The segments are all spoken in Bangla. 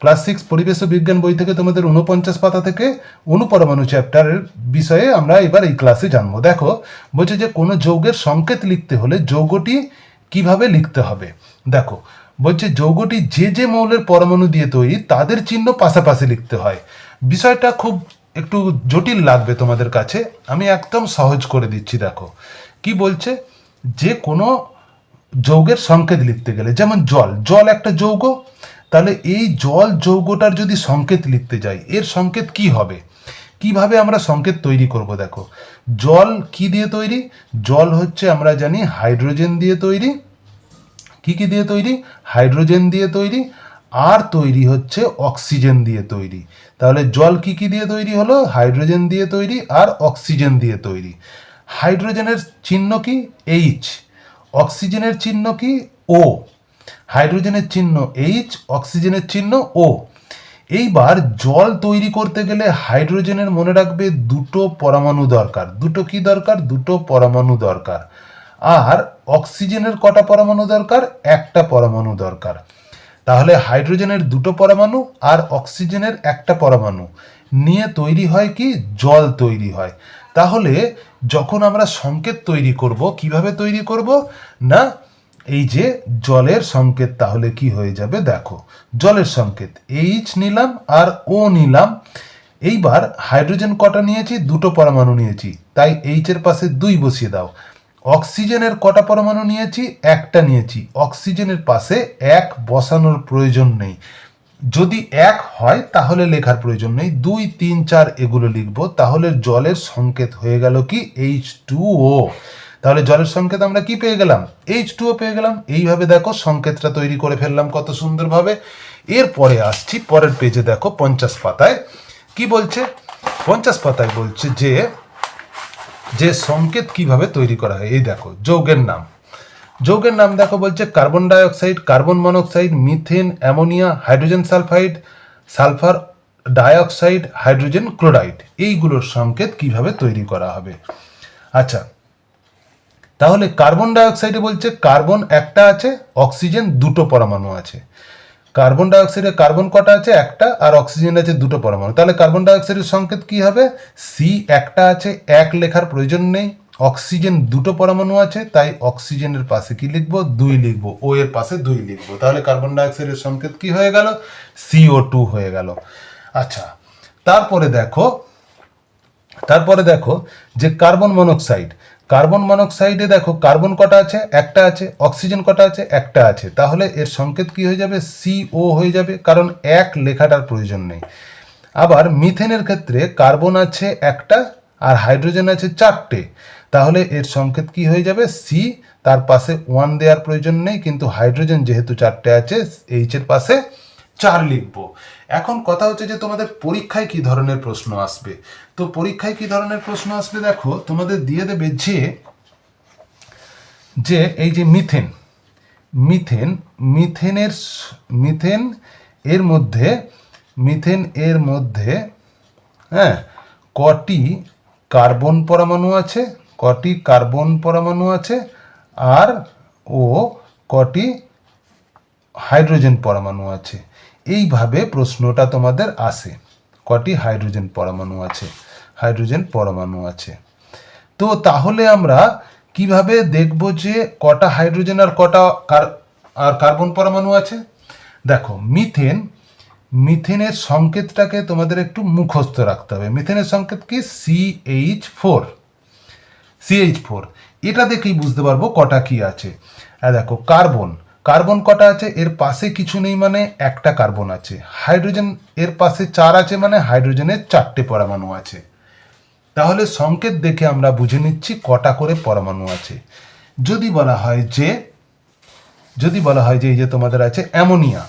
ক্লাস সিক্স পরিবেশ বিজ্ঞান বই থেকে তোমাদের উনপঞ্চাশ পাতা থেকে অনুপরমাণু চ্যাপ্টারের বিষয়ে আমরা এবার এই ক্লাসে জানব। দেখো, বলছে যে কোনো যৌগের সংকেত লিখতে হলে যৌগটি কীভাবে লিখতে হবে? দেখো, বলছে যৌগটি যে যে মৌলের পরমাণু দিয়ে তৈরি, তাদের চিহ্ন পাশাপাশি লিখতে হয়। বিষয়টা খুব একটু জটিল লাগবে তোমাদের কাছে, আমি একদম সহজ করে দিচ্ছি, দেখো। কি বলছে? যে কোনো যৌগের সংকেত লিখতে গেলে, যেমন জল জল একটা যৌগ তাহলে এই জল যৌগটার যদি সংকেত লিখতে যাই, এর সংকেত কি হবে? কীভাবে আমরা সংকেত তৈরি করব দেখো? জল কি দিয়ে তৈরি? জল হচ্ছে আমরা জানি হাইড্রোজেন দিয়ে তৈরি। কি কি দিয়ে তৈরি? হাইড্রোজেন দিয়ে তৈরি। আর তৈরি হচ্ছে অক্সিজেন দিয়ে তৈরি। তাহলে জল কি কি দিয়ে তৈরি হলো? হাইড্রোজেন দিয়ে তৈরি আর অক্সিজেন দিয়ে তৈরি। হাইড্রোজেনের চিহ্ন কি? এইচ অক্সিজেনের চিহ্ন কি? ও হাইড্রোজেনের চিহ্ন এইচ অক্সিজেনের চিহ্ন ও এইবার জল তৈরি করতে গেলে হাইড্রোজেনের মনে রাখবে দুটো পরমাণু দরকার। দুটো কি দরকার? দুটো পরমাণু দরকার। আর অক্সিজেনের কটা পরমাণু দরকার? একটা পরমাণু দরকার। তাহলে হাইড্রোজেনের দুটো পরমাণু আর অক্সিজেনের একটা পরমাণু নিয়ে তৈরি হয় কি? জল তৈরি হয়। তাহলে যখন আমরা সংকেত তৈরি করব, কীভাবে তৈরি করব? না এই যে জলের সংকেত তাহলে কি হয়ে যাবে? দেখো, জলের সংকেত এইচ নিলাম আর ও নিলাম। এইবার হাইড্রোজেন কটা নিয়েছি? দুটো পরমাণু নিয়েছি। তাই এইচ এর পাশে দুই বসিয়ে দাও। অক্সিজেনের কটা পরমাণু নিয়েছি? একটা নিয়েছি। অক্সিজেনের পাশে এক বসানোর প্রয়োজন নেই। যদি এক হয়, তাহলে লেখার প্রয়োজন নেই। দুই, তিন, চার এগুলো লিখব। তাহলে জলের সংকেত হয়ে গেল কি? এইচ টু ও তাহলে জলের সংকেত আমরা কি পেয়ে গেলাম? এইচ টু পেয়ে গেলাম। এইভাবে দেখো সংকেতটা তৈরি করে ফেললাম কত সুন্দরভাবে। এরপরে আসছি পরের পেজে দেখো পঞ্চাশ পাতায়। কি বলছে? পঞ্চাশ পাতায় বলছে যে যে সংকেত কীভাবে তৈরি করা হয়? এই দেখো, যৌগের নাম। যৌগের নাম দেখো বলছে carbon dioxide, carbon monoxide, methane, ammonia, hydrogen sulphide, sulphur dioxide, hydrogen chloride. এইগুলোর সংকেত কীভাবে তৈরি করা হবে? আচ্ছা তাহলে কার্বন ডাইঅক্সাইডে বলছে কার্বন একটা আছে অক্সিজেন দুটো পরমাণু আছে। কার্বন ডাইঅক্সাইডে কার্বন কটা আছে? একটা, আর অক্সিজেন আছে দুটো পরমাণু। তাহলে কার্বন ডাইঅক্সাইডের সংকেত কি হবে? সি একটা আছে, এক লেখার প্রয়োজন নেই। অক্সিজেন দুটো পরমাণু আছে, তাই অক্সিজেনের পাশে কি লিখব? দুই লিখব। ও এর পাশে দুই লিখব। তাহলে কার্বন ডাইঅক্সাইডের সংকেত কি হয়ে গেল? সিও টু হয়ে গেল। আচ্ছা তারপরে দেখো তারপরে দেখো যে কার্বন মনোক্সাইড কার্বন মনোক্সাইডে দেখো, কার্বন কটা আছে? একটা আছে, অক্সিজেন কটা আছে? একটা আছে। তাহলে এর সংকেত কি হয়ে যাবে? সিও হয়ে যাবে, কারণ এক লেখাটার প্রয়োজন নেই। আবার মিথেনের ক্ষেত্রে কার্বন আছে একটা আর হাইড্রোজেন আছে চারটে। তাহলে এর সংকেত কি হয়ে যাবে? সি তার পাশে ওয়ান দেওয়ার প্রয়োজন নেই, কিন্তু হাইড্রোজেন যেহেতু চারটে আছে এইচের পাশে চার লিখব। এখন কথা হচ্ছে যে তোমাদের পরীক্ষায় কি ধরনের প্রশ্ন আসবে? তো পরীক্ষায় কি ধরনের প্রশ্ন আসবে দেখো, তোমাদের দিয়ে দেবে যে যে এই যে মিথেন মিথেন, মিথেনের মিথেন এর মধ্যে, মিথেন এর মধ্যে হ্যাঁ কটি কার্বন পরমাণু আছে, কটি কার্বন পরমাণু আছে, আর ও কটি হাইড্রোজেন পরমাণু আছে। এইভাবে প্রশ্নটা তোমাদের আসে। কটি হাইড্রোজেন পরমাণু আছে? হাইড্রোজেন পরমাণু আছে। তো তাহলে আমরা কীভাবে দেখব যে কটা হাইড্রোজেন আর কটা আর কার্বন পরমাণু আছে? দেখো, মিথেন, মিথেনের সংকেতটাকে তোমাদের একটু মুখস্থ রাখতে হবে। মিথেনের সংকেত কি? C H four C H four এটা দেখেই বুঝতে পারব কটা কি আছে। দেখো, কার্বন। কার্বন কটা আছে? এর পাশে কিছু নেই মানে একটা কার্বন আছে। হাইড্রোজেন এর পাশে চার আছে মানে হাইড্রোজেনের চারটে পরমাণু আছে। তাহলে সংকেত দেখে আমরা বুঝে নিচ্ছি কটা করে পরমাণু আছে। যদি বলা হয় যে, যদি বলা হয় যে এই যে তোমাদের আছে অ্যামোনিয়া।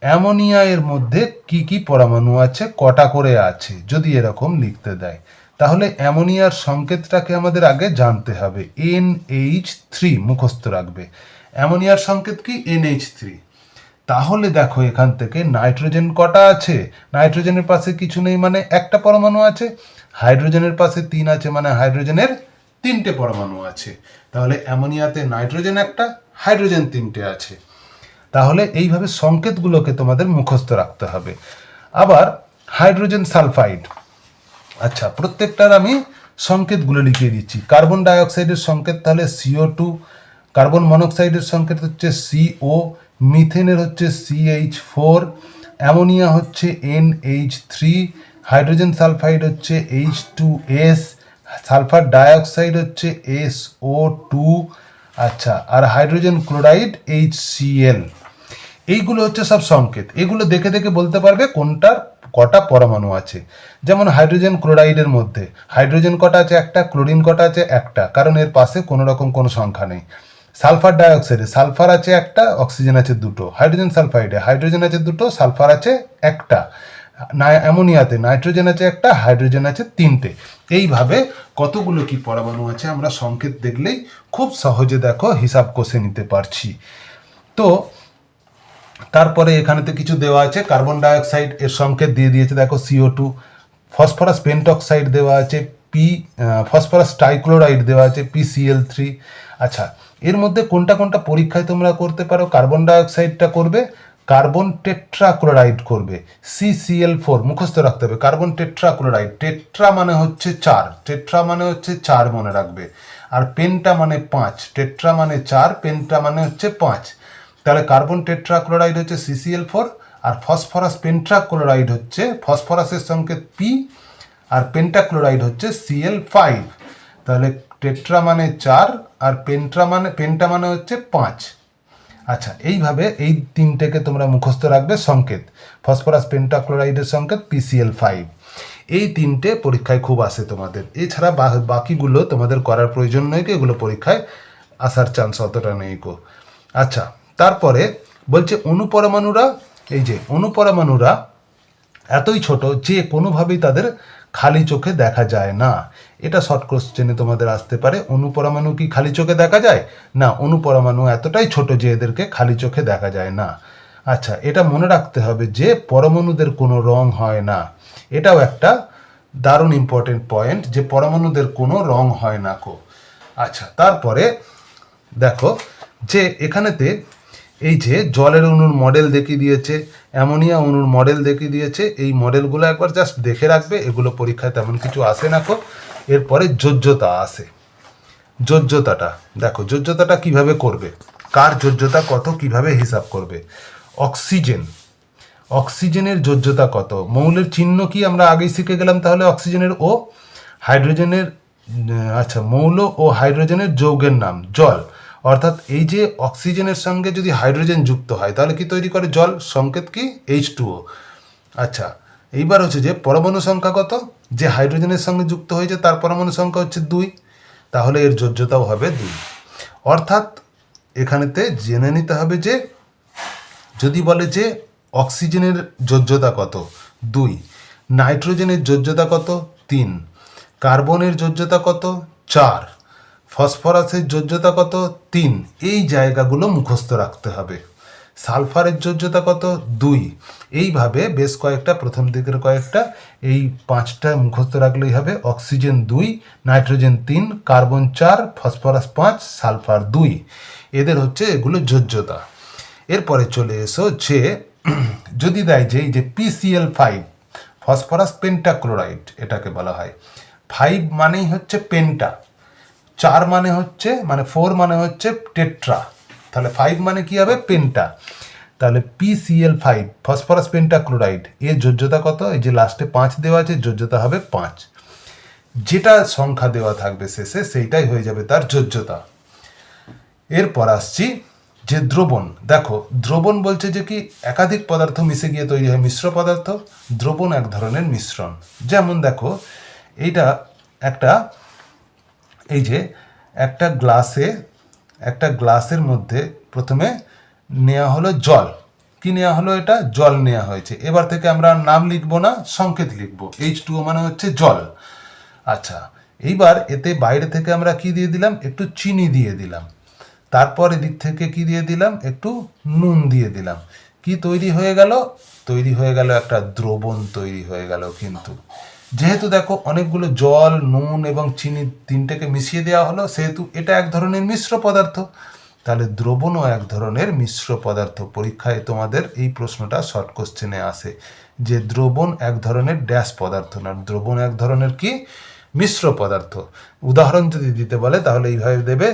অ্যামোনিয়া এর মধ্যে কি কি পরমাণু আছে? কটা করে আছে? যদি এরকম লিখতে দেয়। তাহলে অ্যামোনিয়ার সংকেতটাকে আমাদের আগে জানতে হবে। এন এইচ থ্রি মুখস্থ রাখবে। অ্যামোনিয়ার সংকেত কি? এন এইচ থ্রি তাহলে দেখো এখান থেকে নাইট্রোজেন কটা আছে? নাইট্রোজেনের পাশে কিছু নেই মানে একটা পরমাণু আছে। হাইড্রোজেনের পাশে তিন আছে মানে হাইড্রোজেনের তিনটে পরমাণু আছে। তাহলে অ্যামোনিয়াতে নাইট্রোজেন একটা, হাইড্রোজেন তিনটে আছে। তাহলে এইভাবে সংকেতগুলোকে তোমাদের মুখস্থ রাখতে হবে। আবার হাইড্রোজেন সালফাইড। আচ্ছা প্রত্যেকটার আমি সংকেতগুলো লিখিয়ে দিচ্ছি। কার্বন ডাইঅক্সাইডের সংকেত তাহলে সিও টু কার্বন মনোক্সাইডের সংকেত হচ্ছে সিও মিথেনের হচ্ছে সিএইচ ফোর অ্যামোনিয়া হচ্ছে N H three hydrogen sulphide হচ্ছে H two S sulphur dioxide হচ্ছে এস ও টু আচ্ছা আর hydrogen chloride H C L এইগুলো হচ্ছে সব সংকেত। এগুলো দেখে দেখে বলতে পারবে কোনটার কটা পরমাণু আছে। যেমন হাইড্রোজেন ক্লোরাইডের মধ্যে, হাইড্রোজেন কটা আছে? একটা, ক্লোরিন কটা আছে? একটা। কারণ এর পাশে কোনো রকম কোনো সংখ্যা নেই। সালফার ডাইঅক্সাইডে, সালফার আছে একটা, অক্সিজেন আছে দুটো। হাইড্রোজেন সালফাইডে, হাইড্রোজেন আছে দুটো, সালফার আছে একটা। অ্যামোনিয়াতে, নাইট্রোজেন আছে একটা, হাইড্রোজেন আছে তিনটে। এইভাবে কতগুলো কি পরমাণু আছে আমরা সংকেত দেখলেই খুব সহজে দেখো হিসাব কষে নিতে পারছি। তো, তারপরে এখানেতে কিছু দেওয়া আছে, কার্বন ডাইঅক্সাইড এর সংকেত দিয়ে দিয়েছে, দেখো সিও টু ফসফরাস পেন্টক্সাইড দেওয়া আছে পি ফসফরাস ট্রাইক্লোরাইড দেওয়া আছে পিসিএল থ্রি আচ্ছা এর মধ্যে কোনটা কোনটা পরীক্ষায় তোমরা করতে পারো? কার্বন ডাইঅক্সাইডটা করবে, কার্বন টেট্রাক্লোরাইড করবে সিসিএল ফোর মুখস্থ রাখতে হবে, কার্বন টেট্রাক্লোরাইড। টেট্রা মানে হচ্ছে চার, টেট্রা মানে হচ্ছে চার মনে রাখবে। আর পেনটা মানে পাঁচ, টেট্রা মানে চার, পেনটা মানে হচ্ছে পাঁচ। তাহলে কার্বন টেট্রাক্লোরাইড হচ্ছে সিসিএল ফোর আর ফসফরাস পেন্ট্রাক্লোরাইড হচ্ছে, ফসফরাসের সংকেত পি আর পেন্টাক্লোরাইড হচ্ছে সিএল ফাইভ তাহলে টেট্রা মানে চার আর পেন্ট্রা মানে পেন্টা মানে হচ্ছে পাঁচ। আচ্ছা এইভাবে এই তিনটেকে তোমরা মুখস্থ রাখবে সংকেত। ফসফরাস পেন্টাক্লোরাইডের সংকেত পিসিএল ফাইভ এই তিনটে পরীক্ষায় খুব আসে তোমাদের। এছাড়া বা- বাকিগুলো তোমাদের করার প্রয়োজন নয় কি? এগুলো পরীক্ষায় আসার চান্স অতটা নেই গো। আচ্ছা তারপরে বলছে অনুপরমাণুরা এই যে, অনুপরমাণুরা এতই ছোট যে কোনোভাবেই তাদের খালি চোখে দেখা যায় না। এটা শর্ট কোশ্চেনে তোমাদের আসতে পারে, অনুপরমাণু কি খালি চোখে দেখা যায়? না, অনুপরমাণু এতটাই ছোট যে এদেরকে খালি চোখে দেখা যায় না। আচ্ছা এটা মনে রাখতে হবে যে পরমাণুদের কোনো রং হয় না। এটাও একটা দারুণ ইম্পর্টেন্ট পয়েন্ট যে পরমাণুদের কোনো রং হয় না কো। আচ্ছা তারপরে দেখো যে এখানেতে এই যে জলের অণুর মডেল দেখিয়ে দিয়েছে অ্যামোনিয়া অণুর মডেল দেখিয়ে দিয়েছে। এই মডেলগুলো একবার জাস্ট দেখে রাখবে। এগুলো পরীক্ষায় তেমন কিছু আসে না কো এরপরে যোজ্যতা আসে। যোজ্যতাটা, দেখো যোজ্যতাটা কীভাবে করবে? কার যোজ্যতা কত, কীভাবে হিসাব করবে? অক্সিজেন। অক্সিজেনের যোজ্যতা কত? মৌলের চিহ্ন কি আমরা আগেই শিখে গেলাম তাহলে অক্সিজেনের ও হাইড্রোজেনের আচ্ছা মৌল ও হাইড্রোজেনের যৌগের নাম, জল। অর্থাৎ এই যে অক্সিজেনের সঙ্গে যদি হাইড্রোজেন যুক্ত হয়, তাহলে কি তৈরি করে জল? সংকেত কি? এইচ টুও আচ্ছা এইবার হচ্ছে যে পরমাণু সংখ্যা কত? যে হাইড্রোজেনের সঙ্গে যুক্ত হয়েছে, তার পরমাণু সংখ্যা হচ্ছে দুই। তাহলে এর যোজ্যতাও হবে দুই। অর্থাৎ এখানেতে জেনে নিতে হবে যে, যদি বলে যে অক্সিজেনের যোজ্যতা কত? দুই। নাইট্রোজেনের যোজ্যতা কত? তিন। কার্বনের যোজ্যতা কত? চার। ফসফরাসের যোজ্যতা কত? তিন। এই জায়গাগুলো মুখস্থ রাখতে হবে। সালফারের যোজ্যতা কত? দুই। এইভাবে বেশ কয়েকটা, প্রথম দিকের কয়েকটা, এই পাঁচটা মুখস্থ রাখলেই হবে। অক্সিজেন দুই, নাইট্রোজেন তিন, কার্বন চার, ফসফরাস পাঁচ, সালফার দুই। এদের হচ্ছে এগুলো যোজ্যতা। এরপরে চলে এসো যে, যদি দেয় যে, এই যে পিসিএল ফাইভ ফসফরাস পেন্টাক্লোরাইড, এটাকে বলা হয়। ফাইভ মানেই হচ্ছে পেন্টা। চার মানে হচ্ছে মানে ফোর মানে হচ্ছে টেট্রা তাহলে ফাইভ মানে কি হবে? পেন্টা তাহলে পিসিএল ফাইভ ফসফরাস পেন্টাক্লোরাইড এর যোজ্যতা কত? এই যে লাস্টে পাঁচ দেওয়া আছে, যোজ্যতা হবে পাঁচ। যেটা সংখ্যা দেওয়া থাকবে শেষে, সেইটাই হয়ে যাবে তার যোজ্যতা। এরপর আসছি যে দ্রবণ। দেখো, দ্রবণ বলছে যে কি, একাধিক পদার্থ মিশে গিয়ে তৈরি হয়, মিশ্র পদার্থ। দ্রবণ এক ধরনের মিশ্রণ। যেমন দেখো, এইটা একটা এই যে একটা গ্লাসে, একটা গ্লাসের মধ্যে প্রথমে নেওয়া হলো জল। কি নেওয়া হলো এটা? জল নেওয়া হয়েছে। এবার থেকে আমরা নাম লিখব না, সংকেত লিখব। এইচ টু মানে হচ্ছে জল। আচ্ছা এইবার এতে বাইরে থেকে আমরা কি দিয়ে দিলাম? একটু চিনি দিয়ে দিলাম। তারপর এদিক থেকে কি দিয়ে দিলাম? একটু নুন দিয়ে দিলাম। কি তৈরি হয়ে গেল? তৈরি হয়ে গেল একটা দ্রবণ তৈরি হয়ে গেল কিন্তু। যেহেতু দেখো অনেকগুলো জল, নুন এবং চিনি তিনটেকে মিশিয়ে দেওয়া হলো, সেহেতু এটা এক ধরনের মিশ্র পদার্থ। তাহলে দ্রবণও এক ধরনের মিশ্র পদার্থ। পরীক্ষায় তোমাদের এই প্রশ্নটা শর্ট কোশ্চেনে আসে যে দ্রবণ এক ধরনের ড্যাশ পদার্থ না, দ্রবণ এক ধরনের কি? মিশ্র পদার্থ। উদাহরণ যদি দিতে বলে, তাহলে এইভাবে দেবে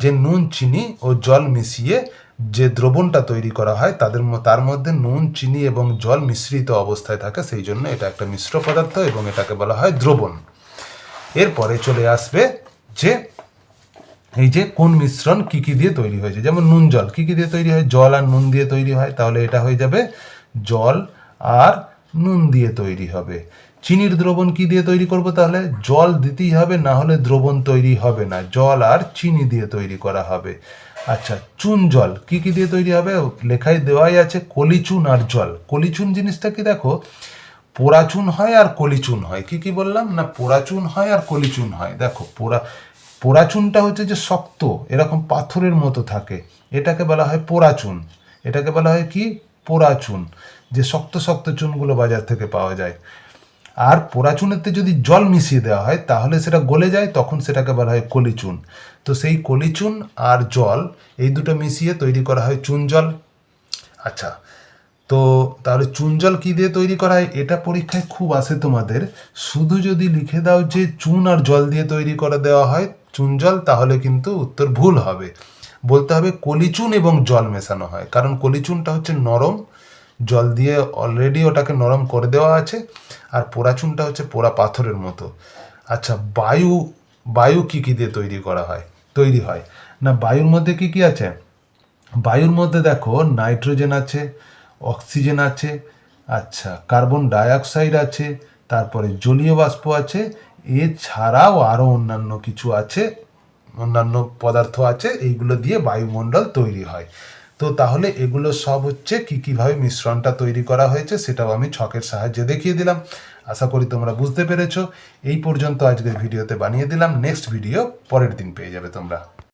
যে নুন, চিনি ও জল মিশিয়ে যে দ্রবণটা তৈরি করা হয়, তাদের তার মধ্যে নুন, চিনি এবং জল মিশ্রিত অবস্থায় থাকে, সেই জন্য এটা একটা মিশ্র পদার্থ এবং এটাকে বলা হয় দ্রবণ। এরপরে চলে আসবে যে, এই যে কোন মিশ্রণ কি কি দিয়ে তৈরি হয়েছে, যেমন নুন, জল। কি কি দিয়ে তৈরি হয়? জল আর নুন দিয়ে তৈরি হয়, তাহলে এটা হয়ে যাবে জল আর নুন দিয়ে তৈরি হবে। চিনির দ্রবণ কি দিয়ে তৈরি করব তাহলে? জল দিতেই হবে, না হলে দ্রবণ তৈরি হবে না, জল আর চিনি দিয়ে তৈরি করা হবে। আচ্ছা চুন জল। কি কি দিয়ে তৈরি হবে? লেখায় দেওয়াই আছে কলিচুন আর জল। কলিচুন জিনিসটা কি দেখো? পোড়াচুন হয় আর কলিচুন হয়। কি কি বললাম? না পোড়াচুন হয় আর কলিচুন হয়। দেখো, পোড়া পোড়াচুনটা হচ্ছে যে শক্ত, এরকম পাথরের মতো থাকে। এটাকে বলা হয় পোড়াচুন এটাকে বলা হয় কি? পোড়াচুন যে শক্ত শক্ত চুনগুলো বাজার থেকে পাওয়া যায়। আর পোড়াচুনেতে যদি জল মিশিয়ে দেওয়া হয়, তাহলে সেটা গলে যায়, তখন সেটাকে বলা হয় কলিচুন। তো সেই কলিচুন আর জল, এই দুটো মিশিয়ে তৈরি করা হয় চুন জল। আচ্ছা তো তাহলে চুন জল কী দিয়ে তৈরি করা হয়? এটা পরীক্ষায় খুব আসে তোমাদের। শুধু যদি লিখে দাও যে চুন আর জল দিয়ে তৈরি করে দেওয়া হয় চুন জল, তাহলে কিন্তু উত্তর ভুল হবে। বলতে হবে কলিচুন এবং জল মেশানো হয়, কারণ কলিচুনটা হচ্ছে নরম জল দিয়ে অলরেডি ওটাকে নরম করে দেওয়া আছে, আর পোড়াচুনটা হচ্ছে পোড়া পাথরের মতো। আচ্ছা বায়ু বায়ু কী কী দিয়ে তৈরি করা হয়? তৈরি হয়। না, বায়ুর মধ্যে কি কি আছে? বায়ুর মধ্যে দেখো, নাইট্রোজেন আছে, অক্সিজেন আছে আচ্ছা কার্বন ডাইঅক্সাইড আছে, তারপরে জলীয় বাষ্প আছে, এছাড়াও আরও অন্যান্য কিছু আছে, অন্যান্য পদার্থ আছে, এইগুলো দিয়ে বায়ুমণ্ডল তৈরি হয়। তো তাহলে এগুলো সব হচ্ছে কী, কীভাবে মিশ্রণটা তৈরি করা হয়েছে সেটাও আমি ছকের সাহায্যে দেখিয়ে দিলাম। আশা করি তোমরা বুঝতে পেরেছ। এই পর্যন্ত আজকের ভিডিওতে বানিয়ে দিলাম। নেক্সট ভিডিও পরের দিন পেয়ে যাবে তোমরা।